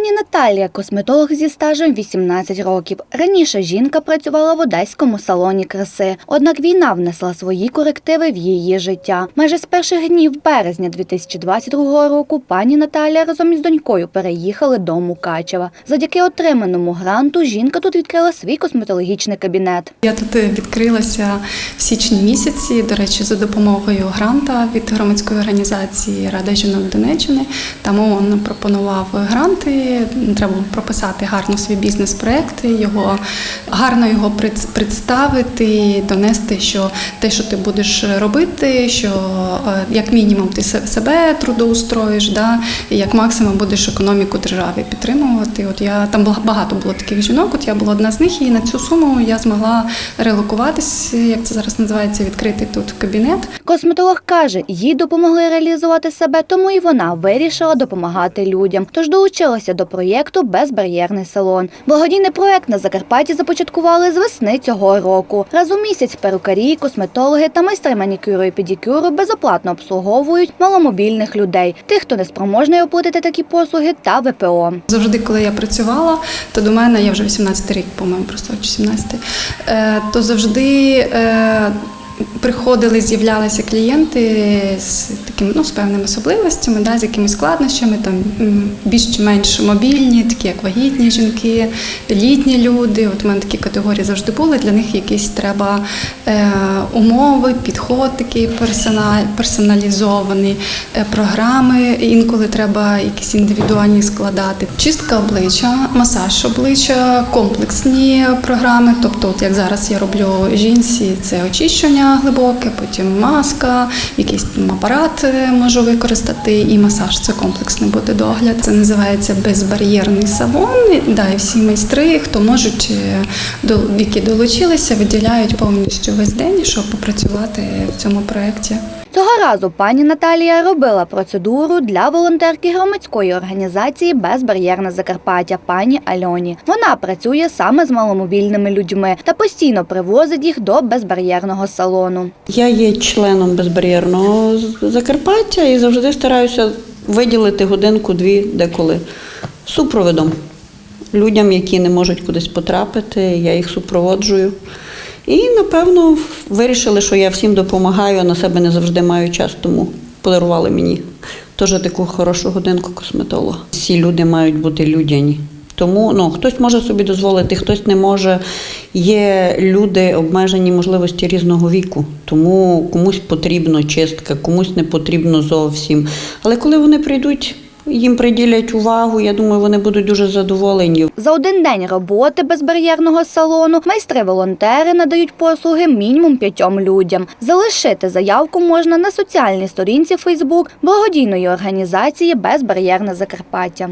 Пані Наталія косметолог зі стажем 18 років. Раніше жінка працювала в одеському салоні краси. Однак війна внесла свої корективи в її життя. Майже з перших днів березня 2022 року пані Наталія разом із донькою переїхали до Мукачева. Завдяки отриманому гранту жінка тут відкрила свій косметологічний кабінет. Я тут е, відкрилася в січні місяці, до речі, за допомогою гранта від громадської організації Рада жінок Донеччини. Там ООН пропонував гранти. Треба прописати гарно свій бізнес-проект, його гарно його пред- представити, донести, що те, що ти будеш робити, що е, як мінімум ти себе трудоустроїш, да, і як максимум будеш економіку держави підтримувати. От я там багато було таких жінок. От я була одна з них, і на цю суму я змогла релокуватись, як це зараз називається, відкрити тут кабінет. Косметолог каже, їй допомогли реалізувати себе, тому і вона вирішила допомагати людям. Тож долучилася до проєкту Безбар'єрний салон. Благодійний проект на Закарпатті започаткували з весни цього року. Раз у місяць перукарі, косметологи та майстри манікюру і педикюру безоплатно обслуговують маломобільних людей, тих, хто не спроможний оплатити такі послуги, та ВПО. Завжди, коли я працювала, то до мене я вже 18 рік, по-моєму, просто чи 17, е, то завжди. Приходили, з'являлися клієнти з такими ну, з певними особливостями, да, з якимись складнощами, там більш чи менш мобільні, такі як вагітні жінки, літні люди. От у мене такі категорії завжди були. Для них якісь треба е, умови, підход такий персональ, персоналізований, е, програми. Інколи треба якісь індивідуальні складати. Чистка обличчя, масаж обличчя, комплексні програми. Тобто, от як зараз я роблю жінці, це очищення глибоке, потім маска, якийсь там апарат е, можу використати, і масаж це комплексний буде догляд. Це називається безбар'єрний салон. І, Да, і всі майстри, хто можуть, е, які долучилися, виділяють повністю весь день, щоб попрацювати в цьому проєкті. Цього разу пані Наталія робила процедуру для волонтерки громадської організації Безбар'єрне Закарпаття пані Альоні. Вона працює саме з маломобільними людьми та постійно привозить їх до безбар'єрного салону. Я є членом безбар'єрного Закарпаття і завжди стараюся виділити годинку-дві деколи супроводом людям, які не можуть кудись потрапити. Я їх супроводжую. І, напевно, вирішили, що я всім допомагаю, а на себе не завжди маю час, тому подарували мені теж таку хорошу годинку косметолога. Всі люди мають бути людяні. Тому ну, хтось може собі дозволити, хтось не може. Є люди обмежені можливості різного віку, тому комусь потрібно чистка, комусь не потрібно зовсім. Але коли вони прийдуть, їм приділять увагу, я думаю, вони будуть дуже задоволені. За один день роботи безбар'єрного салону майстри-волонтери надають послуги мінімум п'ятьом людям. Залишити заявку можна на соціальній сторінці Фейсбук благодійної організації Безбар'єрне Закарпаття.